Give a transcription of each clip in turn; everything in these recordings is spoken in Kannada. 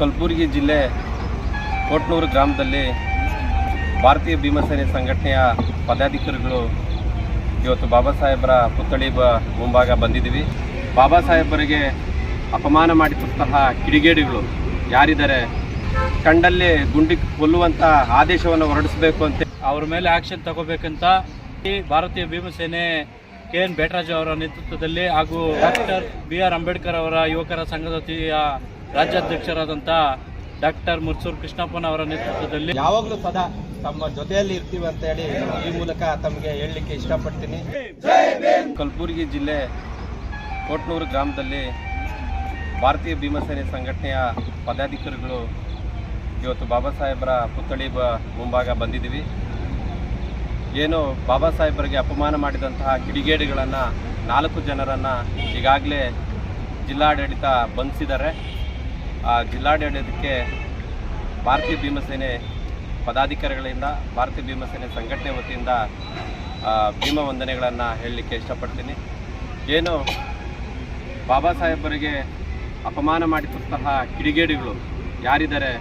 ಕಲಬುರಗಿ ಜಿಲ್ಲೆ ಕೋಟ್ನೂರು ಗ್ರಾಮದಲ್ಲಿ ಭಾರತೀಯ ಭೀಮಸೇನೆ ಸಂಘಟನೆಯ ಪದಾಧಿಕಾರಿಗಳು ಇವತ್ತು ಬಾಬಾ ಸಾಹೇಬರ ಪುತ್ಥಳಿ ಬ ಮುಂಭಾಗ ಬಂದಿದ್ದೀವಿ. ಬಾಬಾ ಸಾಹೇಬರಿಗೆ ಅಪಮಾನ ಮಾಡಿದಂತಹ ಕಿಡಿಗೇಡಿಗಳು ಯಾರಿದ್ದಾರೆ? ಕಂಡಲ್ಲಿ ಗುಂಡಿ ಕೊಲ್ಲುವಂಥ ಆದೇಶವನ್ನು ಹೊರಡಿಸಬೇಕು ಅಂತ ಅವ್ರ ಮೇಲೆ ಆಕ್ಷನ್ ತಗೋಬೇಕಂತ ಈ ಭಾರತೀಯ ಭೀಮಸೇನೆ ಕೆ. ಎನ್. ಬೇಟರಾಜು ಅವರ ನೇತೃತ್ವದಲ್ಲಿ ಹಾಗೂ ಡಾಕ್ಟರ್ ಬಿ. ಆರ್. ಅಂಬೇಡ್ಕರ್ ಅವರ ಯುವಕರ ಸಂಘದ ರಾಜ್ಯಾಧ್ಯಕ್ಷರಾದಂಥ ಡಾಕ್ಟರ್ ಮುರ್ಸೂರ್ ಕೃಷ್ಣಪ್ಪನ ಅವರ ನೇತೃತ್ವದಲ್ಲಿ ಯಾವಾಗಲೂ ಸದಾ ತಮ್ಮ ಜೊತೆಯಲ್ಲಿ ಇರ್ತೀವಿ ಅಂತ ಹೇಳಿ ಈ ಮೂಲಕ ತಮಗೆ ಹೇಳಲಿಕ್ಕೆ ಇಷ್ಟಪಡ್ತೀನಿ. ಕಲಬುರಗಿ ಜಿಲ್ಲೆ ಕೋಟ್ನೂರು ಗ್ರಾಮದಲ್ಲಿ ಭಾರತೀಯ ಭೀಮಸೇನೆ ಸಂಘಟನೆಯ ಪದಾಧಿಕಾರಿಗಳು ಇವತ್ತು ಬಾಬಾ ಸಾಹೇಬರ ಪುತ್ಥಳಿ ಬ ಮುಂಭಾಗ ಬಂದಿದ್ದೀವಿ. ಏನು ಬಾಬಾ ಸಾಹೇಬರಿಗೆ ಅಪಮಾನ ಮಾಡಿದಂತಹ ಕಿಡಿಗೇಡಿಗಳನ್ನು ನಾಲ್ಕು ಜನರನ್ನು ಈಗಾಗಲೇ ಜಿಲ್ಲಾಡಳಿತ ಬಂಧಿಸಿದ್ದಾರೆ. ಆ, ಜಿಲ್ಲಾಡಳಿತಕ್ಕೆ ಭಾರತೀಯ ಭೀಮಸೇನೆ ಪದಾಧಿಕಾರಿಗಳಿಂದ, ಭಾರತೀಯ ಭೀಮಸೇನೆ ಸಂಘಟನೆ ವತಿಯಿಂದ ಭೀಮ ವಂದನೆಗಳನ್ನು ಹೇಳಲಿಕ್ಕೆ ಇಷ್ಟಪಡ್ತೀನಿ. ಏನು, ಬಾಬಾ ಸಾಹೇಬರಿಗೆ ಅಪಮಾನ ಮಾಡಿದಂತಹ ಕಿಡಿಗೇಡಿಗಳು ಯಾರಿದ್ದಾರೆ,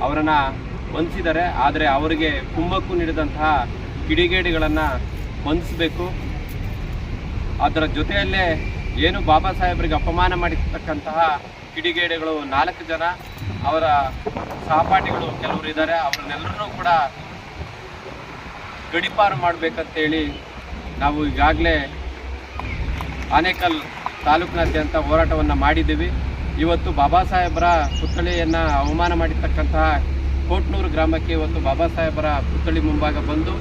ಅವರನ್ನು ಬಂಧಿಸಿದ್ದಾರೆ ಆದರೆ ಅವರಿಗೆ ಕುಮ್ಮಕ್ಕು ನೀಡಿದಂತಹ ಕಿಡಿಗೇಡಿಗಳನ್ನು ಬಂಧಿಸಬೇಕು ಅದರ ಜೊತೆಯಲ್ಲೇ ಏನು ಬಾಬಾ ಸಾಹೇಬರಿಗೆ ಅಪಮಾನ ಮಾಡಿರ್ತಕ್ಕಂತಹ ಕಿಡಿಗೇಡಿಗಳು ನಾಲ್ಕು ಜನ, ಅವರ ಸಹಪಾಠಿಗಳು ಕೆಲವರು ಇದ್ದಾರೆ, ಅವರನ್ನೆಲ್ಲರನ್ನೂ ಕೂಡ ಗಡಿಪಾರು ಮಾಡಬೇಕಂತೇಳಿ ನಾವು ಈಗಾಗಲೇ ಆನೇಕಲ್ ತಾಲೂಕಿನಾದ್ಯಂತ ಹೋರಾಟವನ್ನು ಮಾಡಿದ್ದೀವಿ. ಇವತ್ತು ಬಾಬಾ ಸಾಹೇಬರ ಪುತ್ಥಳಿಯನ್ನು ಅವಮಾನ ಮಾಡಿರ್ತಕ್ಕಂತಹ ಕೋಟ್ನೂರು ಗ್ರಾಮಕ್ಕೆ ಇವತ್ತು ಬಾಬಾ ಸಾಹೇಬರ ಪುತ್ಥಳಿ ಮುಂಭಾಗ ಬಂದು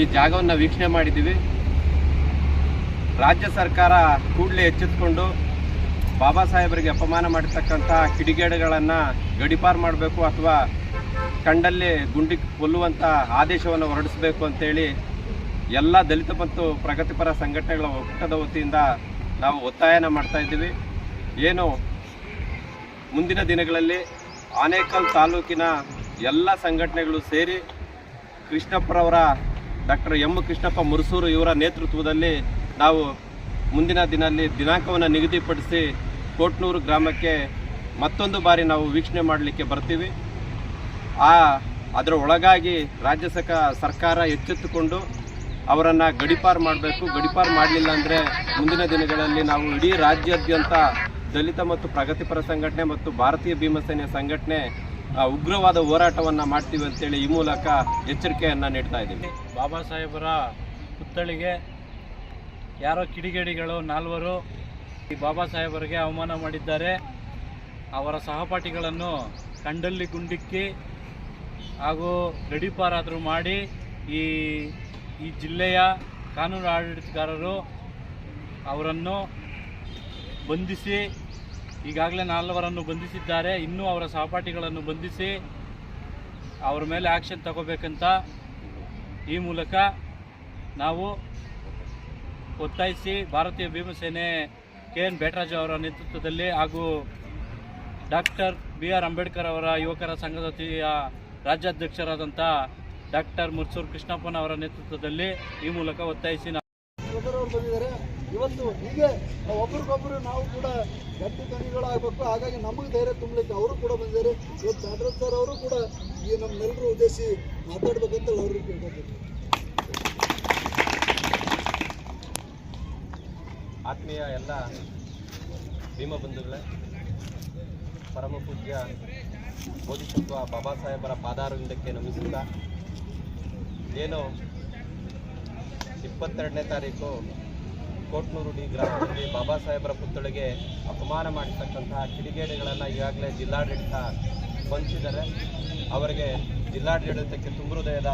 ಈ ಜಾಗವನ್ನು ವೀಕ್ಷಣೆ ಮಾಡಿದ್ದೀವಿ. ರಾಜ್ಯ ಸರ್ಕಾರ ಕೂಡಲೇ ಎಚ್ಚೆತ್ಕೊಂಡು ಬಾಬಾ ಸಾಹೇಬರಿಗೆ ಅಪಮಾನ ಮಾಡಿರ್ತಕ್ಕಂಥ ಕಿಡಿಗೇಡುಗಳನ್ನು ಗಡಿಪಾರು ಮಾಡಬೇಕು ಅಥವಾ ಕಂಡಲ್ಲಿ ಗುಂಡಿ ಕೊಲ್ಲುವಂಥ ಆದೇಶವನ್ನು ಹೊರಡಿಸಬೇಕು ಅಂತೇಳಿ ಎಲ್ಲ ದಲಿತ ಮತ್ತು ಪ್ರಗತಿಪರ ಸಂಘಟನೆಗಳ ಒಕ್ಕೂಟದ ವತಿಯಿಂದ ನಾವು ಒತ್ತಾಯನ ಮಾಡ್ತಾ ಇದ್ದೀವಿ. ಏನು ಮುಂದಿನ ದಿನಗಳಲ್ಲಿ ಆನೇಕಲ್ ತಾಲೂಕಿನ ಎಲ್ಲ ಸಂಘಟನೆಗಳು ಸೇರಿ ಕೃಷ್ಣಪ್ಪರವರ ಡಾಕ್ಟರ್ ಎಂ ಕೃಷ್ಣಪ್ಪ ಮುರುಸೂರು ಇವರ ನೇತೃತ್ವದಲ್ಲಿ ನಾವು ಮುಂದಿನ ದಿನದಲ್ಲಿ ದಿನಾಂಕವನ್ನು ನಿಗದಿಪಡಿಸಿ ಕೋಟ್ನೂರು ಗ್ರಾಮಕ್ಕೆ ಮತ್ತೊಂದು ಬಾರಿ ನಾವು ವೀಕ್ಷಣೆ ಮಾಡಲಿಕ್ಕೆ ಬರ್ತೀವಿ. ಆ, ಅದರ ಒಳಗಾಗಿ ರಾಜ್ಯ ಸರ್ಕಾರ ಎಚ್ಚೆತ್ತುಕೊಂಡು ಅವರನ್ನು ಗಡಿಪಾರು ಮಾಡಬೇಕು. ಗಡಿಪಾರು ಮಾಡಲಿಲ್ಲ ಅಂದರೆ ಮುಂದಿನ ದಿನಗಳಲ್ಲಿ ನಾವು ಇಡೀ ರಾಜ್ಯಾದ್ಯಂತ ದಲಿತ ಮತ್ತು ಪ್ರಗತಿಪರ ಸಂಘಟನೆ ಮತ್ತು ಭಾರತೀಯ ಭೀಮಸೇನೆ ಸಂಘಟನೆ ಉಗ್ರವಾದ ಹೋರಾಟವನ್ನು ಮಾಡ್ತೀವಿ ಅಂತೇಳಿ ಈ ಮೂಲಕ ಎಚ್ಚರಿಕೆಯನ್ನು ನೀಡ್ತಾ ಇದ್ದೀವಿ. ಬಾಬಾ ಸಾಹೇಬರ ಪುತ್ಥಳಿಗೆ ಯಾರೋ ಕಿಡಿಗೇಡಿಗಳು, ನಾಲ್ವರು ಈ ಬಾಬಾ ಸಾಹೇಬರಿಗೆ ಅವಮಾನ ಮಾಡಿದ್ದಾರೆ. ಅವರ ಸಹಪಾಠಿಗಳನ್ನು ಕಂಡಲ್ಲಿ ಗುಂಡಿಕ್ಕಿ ಹಾಗೂ ಗಡಿಪಾರಾದರೂ ಮಾಡಿ ಈ ಈ ಜಿಲ್ಲೆಯ ಕಾನೂನು ಆಡಳಿತಗಾರರು ಅವರನ್ನು ಬಂಧಿಸಿ, ಈಗಾಗಲೇ ನಾಲ್ವರನ್ನು ಬಂಧಿಸಿದ್ದಾರೆ. ಇನ್ನೂ ಅವರ ಸಹಪಾಠಿಗಳನ್ನು ಬಂಧಿಸಿ ಅವರ ಮೇಲೆ ಆ್ಯಕ್ಷನ್ ತಗೋಬೇಕಂತ ಈ ಮೂಲಕ ನಾವು ಒತ್ತಾಯಿಸಿ ಭಾರತೀಯ ಭೀಮಸೇನೆ ಕೆ ಎನ್ ಬೇಟರಾಜು ಅವರ ನೇತೃತ್ವದಲ್ಲಿ ಹಾಗೂ ಡಾಕ್ಟರ್ ಬಿ ಆರ್ ಅಂಬೇಡ್ಕರ್ ಅವರ ಯುವಕರ ಸಂಘದ ರಾಜ್ಯಾಧ್ಯಕ್ಷರಾದಂಥ ಡಾಕ್ಟರ್ ಮುರ್ಸೂರ್ ಕೃಷ್ಣಪ್ಪನ ಅವರ ನೇತೃತ್ವದಲ್ಲಿ ಈ ಮೂಲಕ ಒತ್ತಾಯಿಸಿ ಇವತ್ತು ಹೀಗೆ ಒಬ್ರಿಗೊಬ್ರು ನಾವು ಕೂಡ ಗಟ್ಟಿ ತನಿಗಳಾಗಬೇಕು ಹಾಗಾಗಿ ನಮಗೆ ಧೈರ್ಯ ತುಂಬಲಿಕ್ಕೆ ಅವರು ಕೂಡ ಬಂದಿದ್ದಾರೆ. ಇವತ್ತು ಸರ್ ಅವರು ಕೂಡ ಈ ನಮ್ಮೆಲ್ಲರೂ ಉದ್ದೇಶಿ ಮಾತಾಡ್ಬೇಕಂತ ಅವ್ರಿಗೆ ಕೇಳ್ಕೊತೀನಿ ಆತ್ಮೀಯ ಎಲ್ಲ ಭೀಮ ಬಂಧುಗಳೇ, ಪರಮ ಪೂಜ್ಯ ಬೋಧಿಸತ್ವ ಬಾಬಾ ಸಾಹೇಬರ ಪಾದಾರವಿಂದಕ್ಕೆ ನಮಿಸುತ್ತಾ, ಏನು ಇಪ್ಪತ್ತೆರಡನೇ ತಾರೀಕು ಕೋಟ್ನೂರು ಡಿ ಗ್ರಾಮದಲ್ಲಿ ಬಾಬಾ ಸಾಹೇಬರ ಪುತ್ಥಳಿಗೆ ಅಪಮಾನ ಮಾಡಿರ್ತಕ್ಕಂತಹ ಕಿಡಿಗೇಡಿಗಳನ್ನು ಈಗಾಗಲೇ ಜಿಲ್ಲಾಡಳಿತ ಬಂಧಿಸಿದ್ದಾರೆ ಅವರಿಗೆ ಜಿಲ್ಲಾಡಳಿತಕ್ಕೆ ತುಂಬ ಹೃದಯದ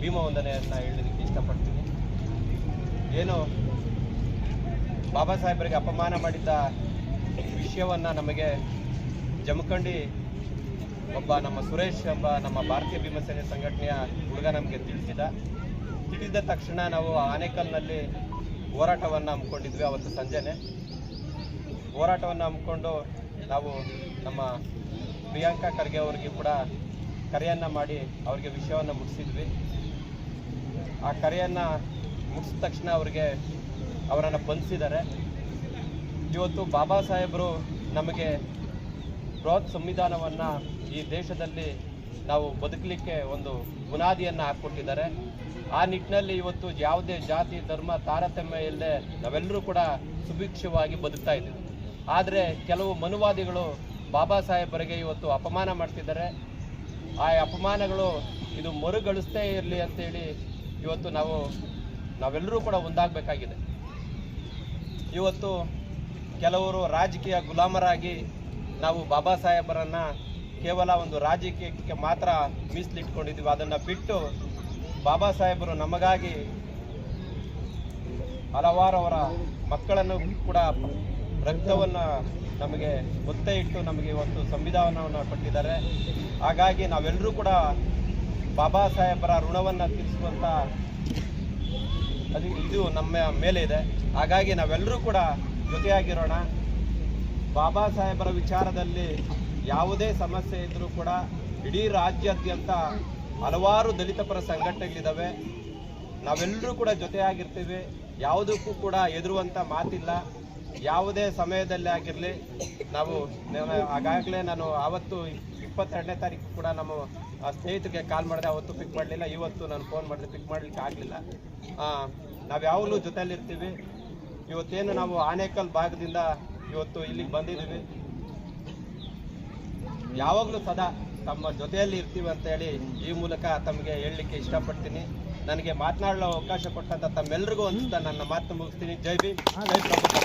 ಭೀಮ ವಂದನೆಯನ್ನು ಹೇಳಲಿಕ್ಕೆ ಇಷ್ಟಪಡ್ತೀನಿ. ಏನು ಬಾಬಾ ಸಾಹೇಬರಿಗೆ ಅಪಮಾನ ಮಾಡಿದ್ದ ವಿಷಯವನ್ನು ನಮಗೆ ಜಮಖಂಡಿ ಒಬ್ಬ ನಮ್ಮ ಸುರೇಶ್ ಎಂಬ ನಮ್ಮ ಭಾರತೀಯ ಭೀಮಸೇನೆ ಸಂಘಟನೆಯ ಹುಡುಗ ನಮಗೆ ತಿಳಿಸಿದ. ತಿಳಿದ ತಕ್ಷಣ ನಾವು ಆನೇಕಲ್ನಲ್ಲಿ ಹೋರಾಟವನ್ನು ಹಮ್ಮಿಕೊಂಡಿದ್ವಿ ಅವತ್ತು ಸಂಜೆನೆ. ಹೋರಾಟವನ್ನು ಹಮ್ಮಿಕೊಂಡು ನಾವು ನಮ್ಮ ಪ್ರಿಯಾಂಕಾ ಖರ್ಗೆ ಅವರಿಗೆ ಕೂಡ ಕರೆಯನ್ನು ಮಾಡಿ ಅವರಿಗೆ ವಿಷಯವನ್ನು ಮುಟ್ಟಿಸಿದ್ವಿ ಆ ಕರೆಯನ್ನು ಮುಗಿಸಿದ ತಕ್ಷಣ ಅವರಿಗೆ ಅವರನ್ನು ಬಂಧಿಸಿದ್ದಾರೆ. ಇವತ್ತು ಬಾಬಾ ಸಾಹೇಬರು ನಮಗೆ ಬೃಹತ್ ಸಂವಿಧಾನವನ್ನು ಈ ದೇಶದಲ್ಲಿ ನಾವು ಬದುಕಲಿಕ್ಕೆ ಒಂದು ಬುನಾದಿಯನ್ನು ಹಾಕ್ಕೊಟ್ಟಿದ್ದಾರೆ. ಆ ನಿಟ್ಟಿನಲ್ಲಿ ಇವತ್ತು ಯಾವುದೇ ಜಾತಿ, ಧರ್ಮ, ತಾರತಮ್ಯ ಇಲ್ಲದೆ ನಾವೆಲ್ಲರೂ ಕೂಡ ಸುಭಿಕ್ಷವಾಗಿ ಬದುಕ್ತಾ ಇದ್ದೀವಿ. ಆದರೆ ಕೆಲವು ಮನುವಾದಿಗಳು ಬಾಬಾ ಸಾಹೇಬರಿಗೆ ಇವತ್ತು ಅಪಮಾನ ಮಾಡ್ತಿದ್ದಾರೆ. ಆ ಅಪಮಾನಗಳು ಇದು ಮರುಗಳಿಸ್ತೇ ಇರಲಿ ಅಂತೇಳಿ ಇವತ್ತು ನಾವು ನಾವೆಲ್ಲರೂ ಕೂಡ ಒಂದಾಗಬೇಕಾಗಿದೆ. ಇವತ್ತು ಕೆಲವರು ರಾಜಕೀಯ ಗುಲಾಮರಾಗಿ ನಾವು ಬಾಬಾ ಸಾಹೇಬರನ್ನು ಕೇವಲ ಒಂದು ರಾಜಕೀಯಕ್ಕೆ ಮಾತ್ರ ಮೀಸಲಿಟ್ಕೊಂಡಿದ್ದೀವಿ. ಅದನ್ನು ಬಿಟ್ಟು ಬಾಬಾ ಸಾಹೇಬರು ನಮಗಾಗಿ ಹಲವಾರು ಮಕ್ಕಳನ್ನು ಕೂಡ ರಕ್ತವನ್ನು ನಮಗೆ ಒತ್ತೆ ಇಟ್ಟು ನಮಗೆ ಇವತ್ತು ಸಂವಿಧಾನವನ್ನು ಕೊಟ್ಟಿದ್ದಾರೆ. ಹಾಗಾಗಿ ನಾವೆಲ್ಲರೂ ಕೂಡ ಬಾಬಾ ಸಾಹೇಬರ ಋಣವನ್ನು ತೀರಿಸುವಂಥ ಅದು ಇದು ನಮ್ಮ ಮೇಲೆ ಇದೆ. ಹಾಗಾಗಿ ನಾವೆಲ್ಲರೂ ಕೂಡ ಜೊತೆಯಾಗಿರೋಣ. ಬಾಬಾ ಸಾಹೇಬರ ವಿಚಾರದಲ್ಲಿ ಯಾವುದೇ ಸಮಸ್ಯೆ ಇದ್ದರೂ ಕೂಡ ಇಡೀ ರಾಜ್ಯಾದ್ಯಂತ ಹಲವಾರು ದಲಿತ ಪರ ಸಂಘಟನೆಗಳಿದ್ದಾವೆ. ನಾವೆಲ್ಲರೂ ಕೂಡ ಜೊತೆಯಾಗಿರ್ತೀವಿ. ಯಾವುದಕ್ಕೂ ಕೂಡ ಎದುರುವಂಥ ಮಾತಿಲ್ಲ. ಯಾವುದೇ ಸಮಯದಲ್ಲಿ ಆಗಿರಲಿ, ನಾವು ಆಗಾಗಲೇ ನಾನು ಆವತ್ತು ಇಪ್ಪತ್ತೆರಡನೇ ತಾರೀಕು ಕೂಡ ನಮ್ಮ ಸ್ನೇಹಿತರಿಗೆ ಕಾಲ್ ಮಾಡಿದೆ. ಅವತ್ತು ಪಿಕ್ ಮಾಡಲಿಲ್ಲ. ಇವತ್ತು ನಾನು ಫೋನ್ ಮಾಡಿದೆ. ಪಿಕ್ ಮಾಡಲಿಕ್ಕೆ ಆಗಲಿಲ್ಲ. ನಾವು ಯಾವಾಗಲೂ ಜೊತೆಯಲ್ಲಿರ್ತೀವಿ. ಇವತ್ತೇನು ನಾವು ಆನೇಕಲ್ ಭಾಗದಿಂದ ಇವತ್ತು ಇಲ್ಲಿಗೆ ಬಂದಿದ್ದೀವಿ. ಯಾವಾಗಲೂ ಸದಾ ತಮ್ಮ ಜೊತೆಯಲ್ಲಿ ಇರ್ತೀವಿ ಅಂತೇಳಿ ಈ ಮೂಲಕ ತಮಗೆ ಹೇಳಲಿಕ್ಕೆ ಇಷ್ಟಪಡ್ತೀನಿ. ನನಗೆ ಮಾತನಾಡಲು ಅವಕಾಶ ಕೊಟ್ಟಂತ ತಮ್ಮೆಲ್ಲರಿಗೂ ಒಂದು ನನ್ನ ಮಾತು ಮುಗಿಸ್ತೀನಿ. ಜೈ ಪ್ರಭುತ್ವ